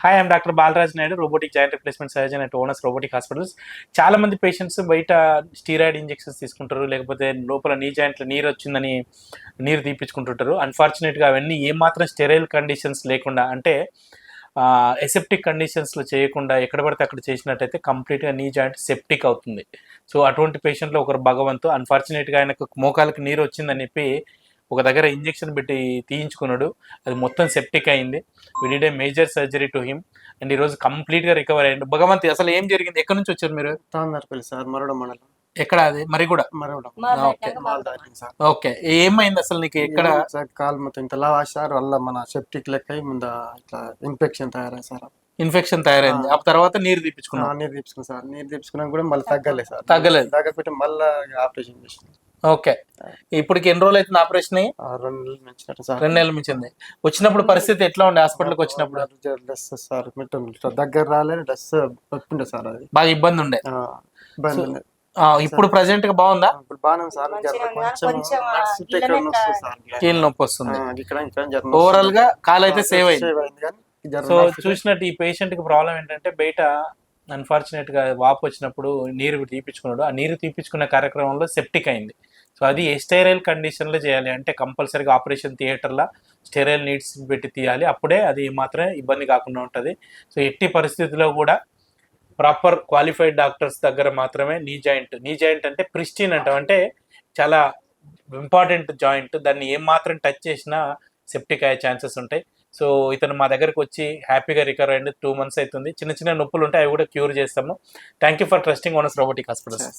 Hi I'm doctor Balaraj Naidu robotic joint replacement surgeon at Owners Robotic Hospitals చాలా మంది patients బయట steroid injections తీసుకుంటారు లేకపోతే లోపల నీ జాయింట్లో నీరు వచ్చిందని నీరు తీపించుకుంటుంటారు అన్ఫార్చునేట్గా అవన్నీ ఏమాత్రం స్టెరైల్ కండిషన్స్ లేకుండా అంటే ఎసెప్టిక్ కండిషన్స్లో చేయకుండా ఎక్కడ పడితే అక్కడ చేసినట్టయితే కంప్లీట్గా నీ జాయింట్ సెప్టిక్ అవుతుంది. సో అటువంటి పేషెంట్లో ఒకరు భగవంతు అన్ఫార్చునేట్గా ఆయనకు మోకాలకు నీరు వచ్చిందని చెప్పి ఒక దగ్గర ఇంజెక్షన్ పెట్టి తీయించుకున్నాడు. అది మొత్తం సెప్టిక్ అయింది. We did a major surgery to him and ఈరోజు కంప్లీట్గా రికవర్ అయ్యిండు. భగవంతి అసలు ఏం జరిగింది? ఎక్కడి నుంచి వచ్చారు మీరు? తాందర్పల్లి సార్ మరొడ మండలం. ఎక్కడ అది? మరి కూడా ఓకే ఏమైంది అసలు నీకు ఎక్కడ? సార్ కాలు మొత్తం ఇంత లావా సార్ వల్ల మన సెప్టిక్ లెక్క అయి ముందు ఇట్లా ఇన్ఫెక్షన్ తయారై సార్. ఇన్ఫెక్షన్ తయారైంది. ఆ తర్వాత నీరు తీపించుకున్నాం నీరు తీపించుకున్నాం సార్. నీరు తీపించుకున్నా కూడా మళ్ళీ తగ్గలేదు సార్. తగ్గలేదు. తగ్గకపోతే మళ్ళీ ఆపరేషన్ చేసిన. ఓకే. ఇప్పటికి ఎన్ని రోజులు అవుతుంది ఆపరేషన్ రెండు నెలలు మంచినట్టు సార్. రెండు నెలల మించింది. వచ్చినప్పుడు పరిస్థితి ఎట్లా ఉండే హాస్పిటల్కి వచ్చినప్పుడు? డ్రెస్ సార్ దగ్గర రాలేదు డ్రెస్ ఒప్పుండే సార్ అది. బాగా ఇబ్బంది ఉండే. ఆ, ఇబ్బంది ఉంది. ఆ, ఇప్పుడు ప్రజెంట్గా బాగుందా ఉంది ఉంది. కీళ్ళ నొప్పి వస్తుంది. ఓవరాల్గా కాలు అయితే సేవ్ అయింది. సో చూసినట్టు ఈ పేషెంట్కి ప్రాబ్లం ఏంటంటే బయట అన్ఫార్చునేట్గా వాపు వచ్చినప్పుడు నీరు తీపించుకున్నాడు ఆ నీరు తీపించుకున్న కార్యక్రమంలో సెప్టిక్ అయింది. సో అది స్టెరైల్ కండిషన్లో చేయాలి? అంటే కంపల్సరీగా ఆపరేషన్ థియేటర్లో స్టెరైల్ నీడ్స్ పెట్టి తీయాలి. అప్పుడే అది మాత్రమే ఇబ్బంది కాకుండా ఉంటుంది. సో ఎట్టి పరిస్థితుల్లో కూడా ప్రాపర్ క్వాలిఫైడ్ డాక్టర్స్ దగ్గర మాత్రమే నీ జాయింట్ నీ జాయింట్ అంటే ప్రిస్టీన్ అంటాం. అంటే చాలా ఇంపార్టెంట్ జాయింట్. దాన్ని ఏం మాత్రం టచ్ చేసినా సెప్టిక్ అయ్యే ఛాన్సెస్ ఉంటాయి. సో ఇతను మా దగ్గరకు వచ్చి హ్యాపీగా రికవర్ అయింది టూ మంత్స్ అవుతుంది. చిన్న చిన్న నొప్పులు ఉంటాయి అవి కూడా క్యూర్ చేస్తాము. Thank you for trusting Owners Robotic Hospital sir.